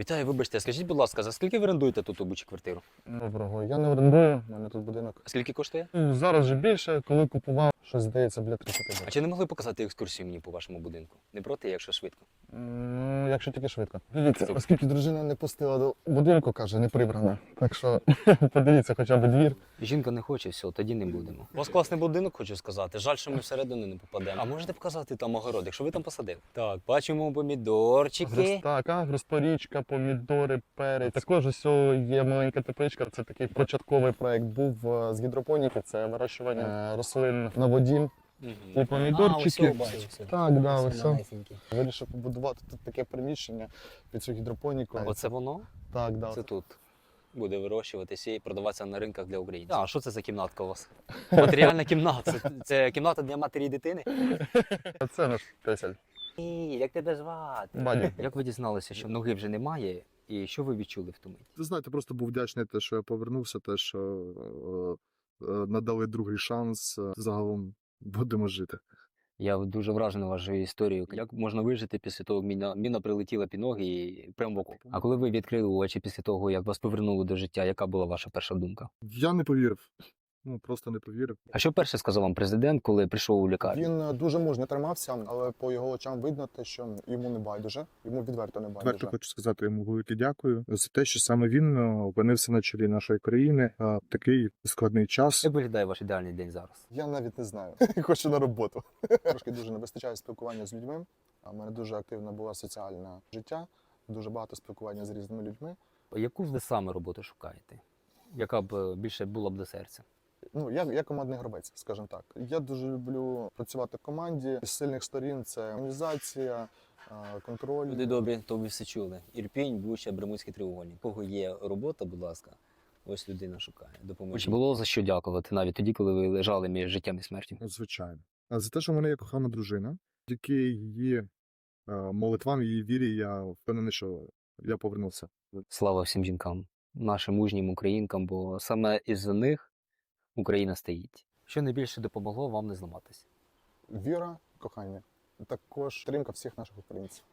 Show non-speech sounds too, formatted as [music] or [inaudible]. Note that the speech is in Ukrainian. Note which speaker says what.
Speaker 1: Вітаю, вибачте, скажіть, будь ласка, за скільки ви орендуєте тут обучу квартиру?
Speaker 2: Доброго. Я не орендую, в мене тут будинок.
Speaker 1: А скільки коштує?
Speaker 2: Ну, Зараз же більше, коли купував, щось здається, біля 30
Speaker 1: А чи не могли показати екскурсію мені по вашому будинку? Не проти, якщо швидко.
Speaker 2: Ну, якщо тільки швидко. Дивіться, оскільки дружина не пустила до будинку, каже, не прибрана. Так що [laughs] подивіться хоча б двір.
Speaker 1: Жінка не хоче, все, тоді не будемо. У вас класний будинок, хочу сказати. Жаль, що ми всередину не попадемо. А можете показати там огород, якщо ви там посадили? Так, бачимо помідорчики.
Speaker 2: Грос- Так, агроспорічка, помідори, перець. Також ось є маленька тепличка. Це такий початковий проект був е, з гідропоніки. Це вирощування е, рослин на воді. І помідорчики.
Speaker 1: А, ось.
Speaker 2: Так, да, ось. Вирішив побудувати тут таке приміщення під цю гідропоніку.
Speaker 1: А Оце воно?
Speaker 2: Так, да.
Speaker 1: Це тут. Буде вирощуватися і продаватися на ринках для українців. А що це за кімнатка у вас? [laughs] Матеріальна кімната. Це, це кімната для матері і дитини? [laughs]
Speaker 2: Це наш песель.
Speaker 1: Ні, як тебе звати?
Speaker 2: Бадік.
Speaker 1: Як ви дізналися, що ноги вже немає, і що ви відчули в ту мить?
Speaker 3: Ви знаєте, просто був вдячний те, що я повернувся, те, що е, е, надали другий шанс. Е, Загалом будемо жити.
Speaker 1: Я дуже вражений вашою історією. Як можна вижити після того, як міна, міна прилетіла під ноги і прямо в окоп? А коли ви відкрили очі після того, як вас повернули до життя, яка була ваша перша думка?
Speaker 3: Я не повірив. Ну просто не повірив.
Speaker 1: А що перше сказав вам президент, коли прийшов у лікарню?
Speaker 2: Він е, дуже мужньо тримався, але по його очам видно те, що йому не байдуже. Йому відверто не байдуже.
Speaker 3: Тверто хочу сказати йому велике дякую за те, що саме він е, опинився на чолі нашої країни в такий складний час.
Speaker 1: Як виглядає ваш ідеальний день зараз?
Speaker 2: Я навіть не знаю. [laughs] Хочу на роботу. [laughs] Трошки дуже не вистачає спілкування з людьми. У мене дуже активне було соціальне життя, дуже багато спілкування з різними людьми.
Speaker 1: Яку ви саме роботу шукаєте? Яка б е, більше була б до серця?
Speaker 2: Ну, я, я командний гравець, скажімо так. Я дуже люблю працювати в команді. З сильних сторін це організація, контроль.
Speaker 1: Люди добрі, то ви все чули. Ірпінь, Буча, Бермудський треугольник. Кого є робота, будь ласка, ось людина шукає. Допоможіть. Було за що дякувати навіть тоді, коли ви лежали між життям і смертю.
Speaker 3: Ну, Звичайно. А за те, що в мене є кохана дружина, тільки її молитвам, її вірі, я впевнений, що я повернувся.
Speaker 1: Слава всім жінкам, нашим мужнім українкам, бо саме із-за них Україна стоїть. Що найбільше допомогло вам не зламатися?
Speaker 2: Віра, кохання. Також тримка всіх наших українців.